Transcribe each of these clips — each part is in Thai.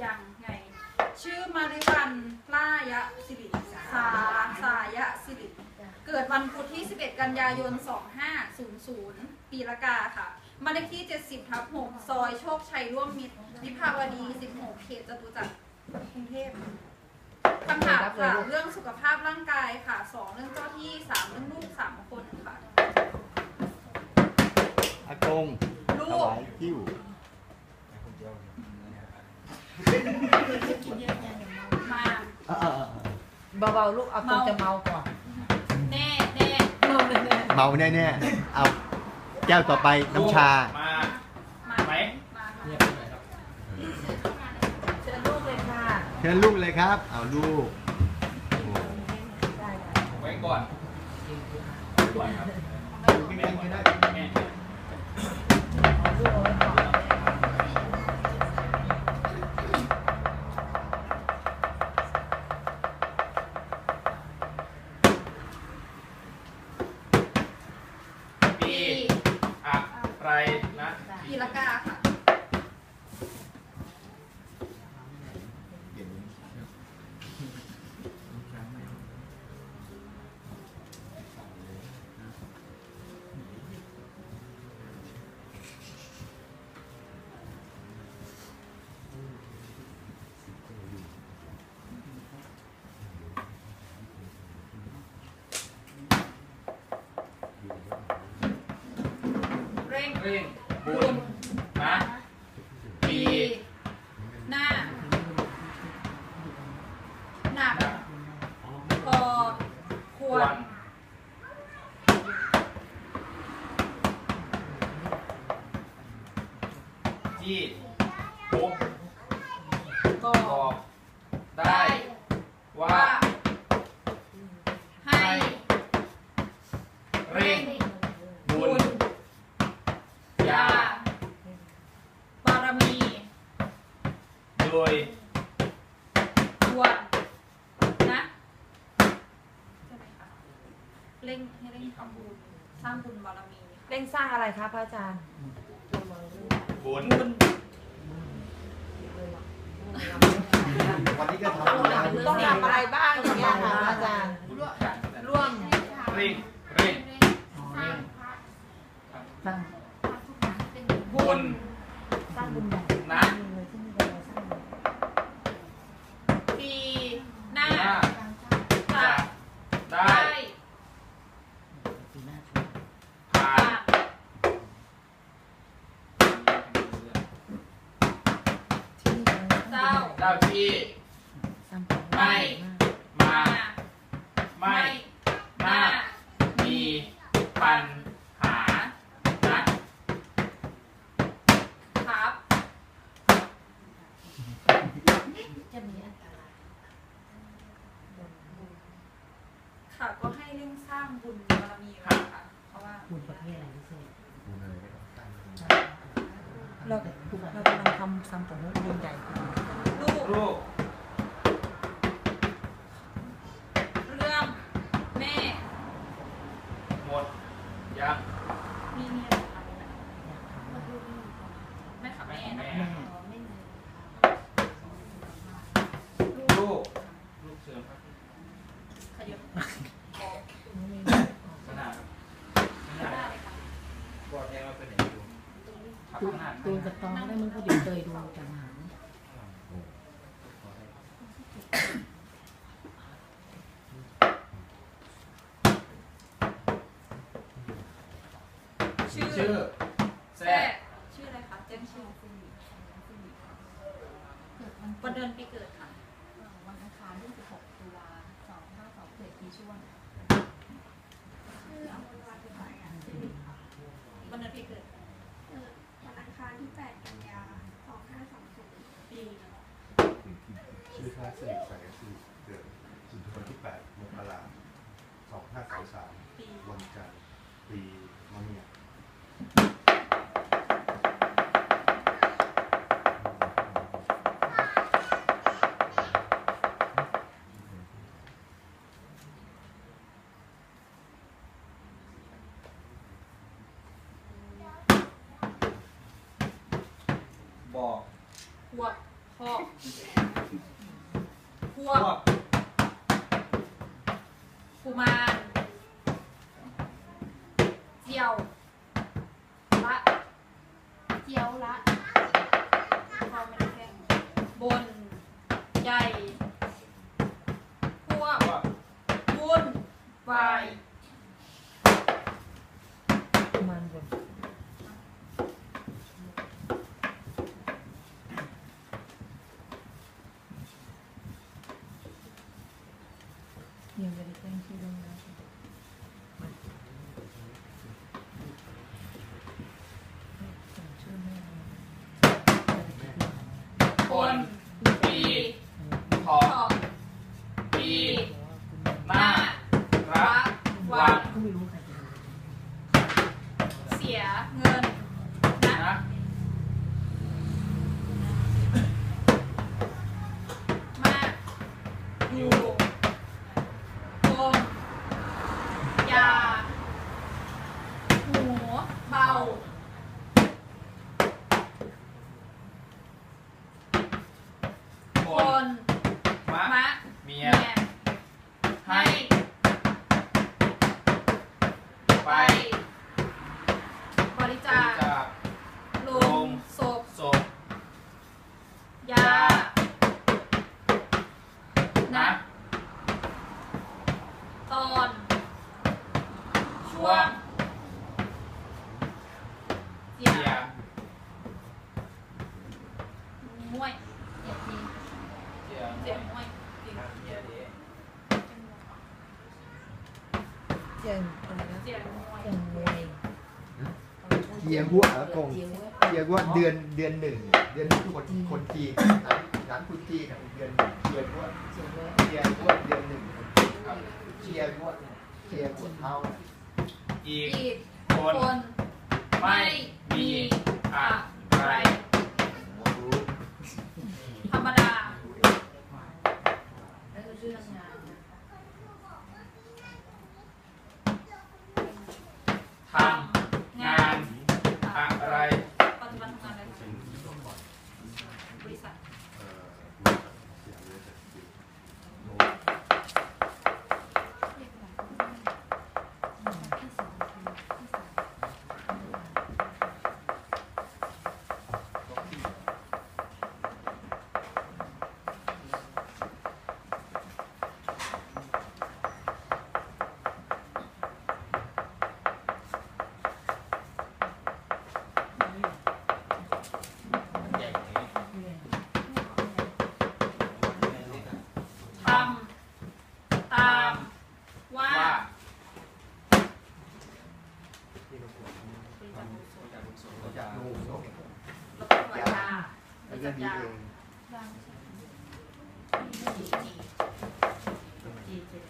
ยังไง ชื่อมาริวันล่ายะสิริสาสายะสิริ เกิดวันพุธที่ 11 กันยายน 2500 ปีละกาค่ะบ้านเลขที่ 70ทับ6ซอยโชคชัยร่วมมิตรวิภาวดี 16 เขตจตุจักรกรุงเทพคำถามค่ะ เรื่องสุขภาพร่างกายค่ะ 2 เรื่องเจ้าที่ 3 เรื่องลูก 3 คนค่ะ อากงลูถกวายคิ้ว มา เออเออเออ เบาๆลูกเอาคงจะเมาก่อนแน่แน่เมาแน่เมาแน่ๆเอาแก้วต่อไปน้ำชา มามาไหมมาค่ะเงียบไปหน่อยครับๆเชิญลูกเลยค่ะเชิญลูกเลยครับ เอาลูกโอ้ได้ได้ไว้ก่อนก่อนครับพี่แม่ก่อนแม่ เอาลูกเอาไว้ก่อน ปีอะไรนะ ปีละกาค่ะ เร่งเร่ง บุญนะปีปีหน้า หนักนะพอคคววรรจี้ปุ๊บก็บอกได้ ได้ ว่า ว่า ให้ เร่ง บุ บุ ญ ญ ยา ยาบารมี โดย ควรนะใช่ไหมคะ เร่งให้เร่งทำบุญสร้างบุญบารมีเร่งสร้างอะไรคะพระอาจารย์ บุญบุญวันนี้ก็ทำบุญแล้วต้องทำอะไรบ้างอย่างเงี้ยค่ะพระอาจารย์ร่วมเร่งเร่งสร้างบุญ สร้างบุญใหญ่ นะ ปีหน้า หน้า จะ ได้ ได้ ผ่าน เจ้าเจ้าที่ ไม่ มา ไม่น่ามีปัญหานะครับค่ะก็ให้เร่งสร้างบุญบารมีไว้ค่ะ เพราะว่า บุญประเภทอะไรพิเศษบุญอะไรก็ตั้ง เราเรากำลังทำซ้ำผลบุญใหญ่ลูก ลูก เรื่องแม่ หมด ยัง มีเมียไหมคะแม่ค่ะ แม่ แม่ แม่ นะ ลูก ลูกเชิญครับ ขยับ ขนาดขนา ได้ ด เลยค่ะ บอดแทงมาเป็นไหนดูขับ ดูขนาดดูจากตองได้มึงก็เดี๋ยวเคยดูจากหนังชื่อชื่อแซ่ชื่ออะไรคะแจ้งชื่อเกิดวันวันเดือนปีเกิดค่ะ วันอังคารที่16ตุลา2522เกิดปีช่วงวันเดือนปีเกิด วันอังคารที่ 8 กันยา2520ปีชื่อคลาสสิกใส่ก็คือเกิดสุนทรที่8มกราคม2523 ปีวันจันทร์ปีมะเมีย เจียวละพอไม่ได้แกล้งบนใหญ่พวกพวกบุญวาย มันบนยังไม่ได้แจ้งชื่อลงนะ ส่งชื่อแม่มา คนปี ทอ ขอบ ปี หน้า รั รั ก กวัน ก็ไม่รู้ใครจะรู้ เสียเงินนะ นะ มากอยู่กลมยา หูเบา ค คน น มะ มะ เมี เมี ย ย ให้ ไป ไป บริ บ จา ริ ค จาค ลงศพ ศพ ยา นะ นะ ตอน ช่วงเสีเสียยมวยเจ็ดทีเสียเสียมวยจริงเสียดีเจียงอะไรนะเสียมวยเจียงมวยเจียหัวอากงเจียงหัวเจียหัวเดือนเดือนหนึ่งเดือนคนคนจีนนั้นนั้นคุณจีนอะเดือนหนึ่งเจียหัวเจียงหัวเจียหัวเดือนหนึ่ง ครับเจียหัวเจียหัวเท้าอีกอีกคคนนไม่มีอะไรธรรมดาแล้วก็เรื่องงานนะคะทำงานอะไร ปัจจุบันทำงานอะไรคะบริษัท เอ่อเสียเลยแต่เสียโน้ เรียกหลักที่สองคือที่สาม ทำ ตาม ว่า ว่า จากลูก แล้วก็วาจา แล้วก็ดีเอง วางจีจีจีเจ็ด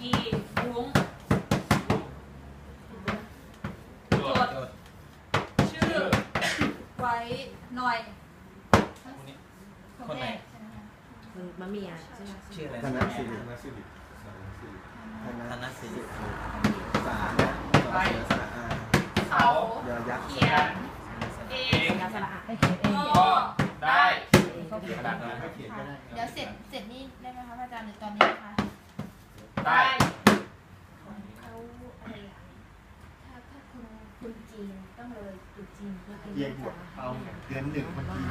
กีรุ้ง จด ชื่อ ไว้หน่อย คนแรกใช่ไหมคะ คือ มะเมียใช่ไหมชื่ออะไรธนนะสิริธนสิริธนสิริธนธนสิริสานะสอเสือสระอาเขายอยักษ์เขียนเอเองงยาสละให้เขียนเองก็ได้เขาเขียนกระดาษนะไม่เขียนก็ได้เดี๋ยวเสร็จเสร็จนี่ได้ไหมคะพระอาจารย์หรือตอนนี้นะคะได้ของเขาอะไรอะถ้าถ้า คุณคุณจีนต้องเลยจุดจีนคือเจียหัวเอาเดือนหนึ่งมันจีน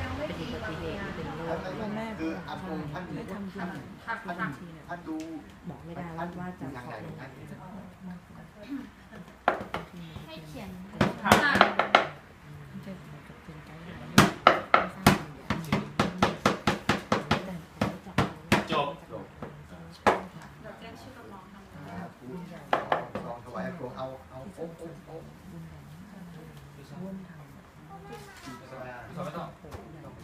ยังไม่เป็นดีอุบับาติงเหตุงานเป็นโรแล้วคก็คืออากงท่านไม่ทำที่ท่านทักท่านทักท่านดูบอกไม่ได้ว่าว่าจะยังขอไงยังไงท่านให้เขียน ทำ ทัก จะเหมือนกับเป็นไกด์ไลน์ไม่ทราบแต่เขาจะเอา จบ เดี๋ยวแจ้งชื่อกับน้องทำ อ่าผู้ลองถวายอากงเอาเอาโอ้โอ้โอ้ บุญแบบร่วมทำ เขาไม่ต้อง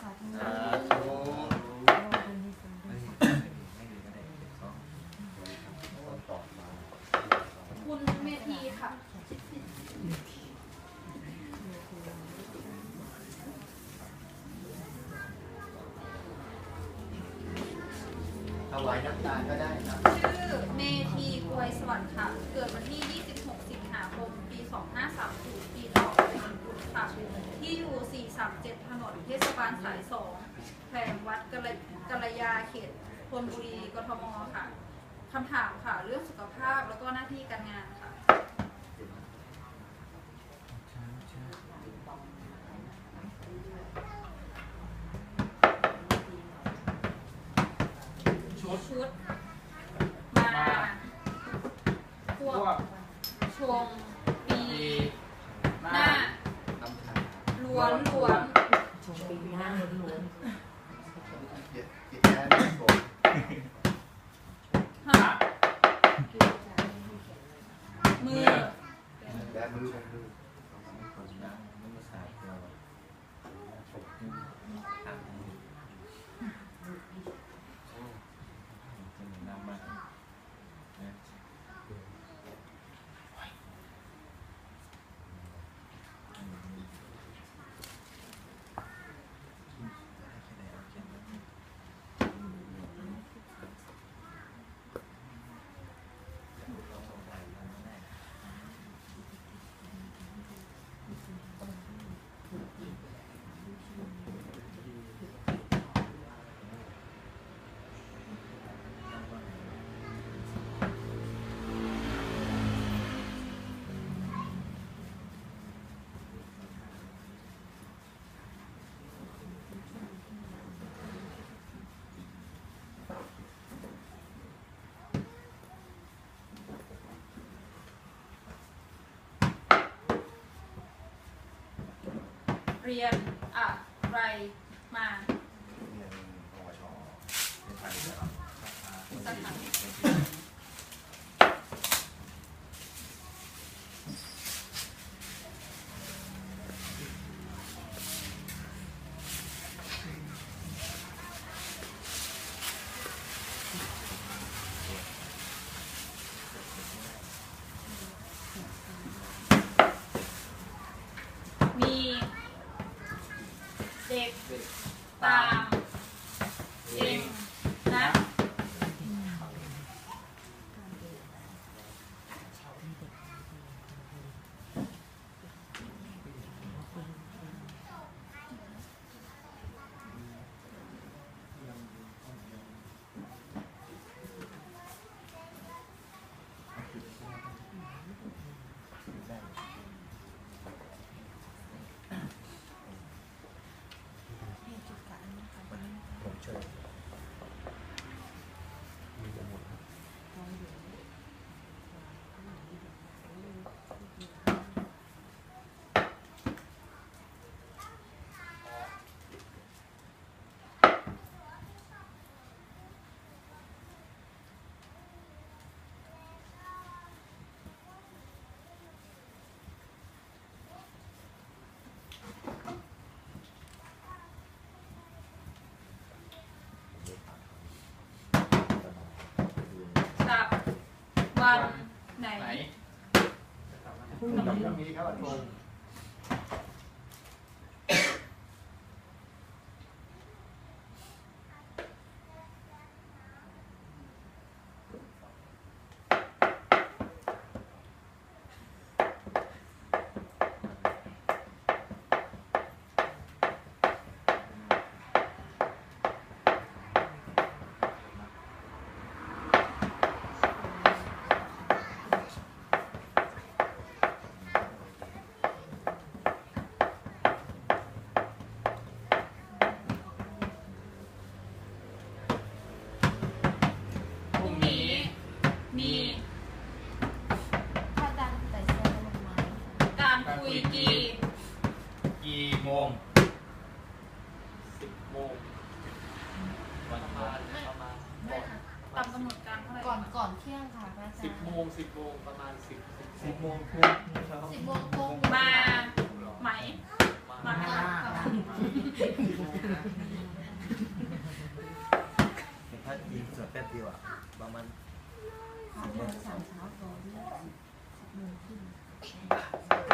สาธุ สาธุ คนที่ซื้อด้วย ต่อมา คุณเมธีค่ะ ส ถวายน้ำตาลก็ได้นะชื่อเมธีกวยสวัสดิ์ค่ะ เกิดวันที่ 26 สิงหาคม ปี 2530 ปีเถาะเป็นวันพุธค่ะ ที่อยู่ 437 ถนนเทศบาลสาย 2แขวงวัดกะระกะระยาเขตธนบุรี กทม ค่ะ คำถามค่ะ เรื่องสุขภาพแล้วก็หน้าที่การงานค่ะ ชุด ชุด มาพ พ ว ว ก ก ชงปี ปีห ห น้า น้า ทำทาน ล้วนล้วน ชมปีหน้าล้วน จิตจิตแท้ไม่โกรธ ๆค่ะมือ แบ มือ เรียนอะไรมาเรียนปวชในไทยนะครับสถา มีเด็กตามเองนะ ผมเชิญ กับวัน ไหน ไหนพรุ่งพรุ่นี้งนี้ครับวันโทง พรุ่งนี้ มี ถ้าดันแต่เซลล์ลงมา การคุยกี กี่โมงสิบโมงประมาณประมาณ ตามกำหนดการเท่าไหร่ ก่อนก่อนเที่ยงค่ะพระ อาจารย์สิบโมงสิบโมงประมาณสิบสิบโมงครึ่งครับสิบโมงตรงมาไหม มามาค่ะค่ะถ้ายิงสวดแป๊บเดียวอะประมาณเดินสามเช้าก่อนด้วยสิบโมงครึ่งสิบโมง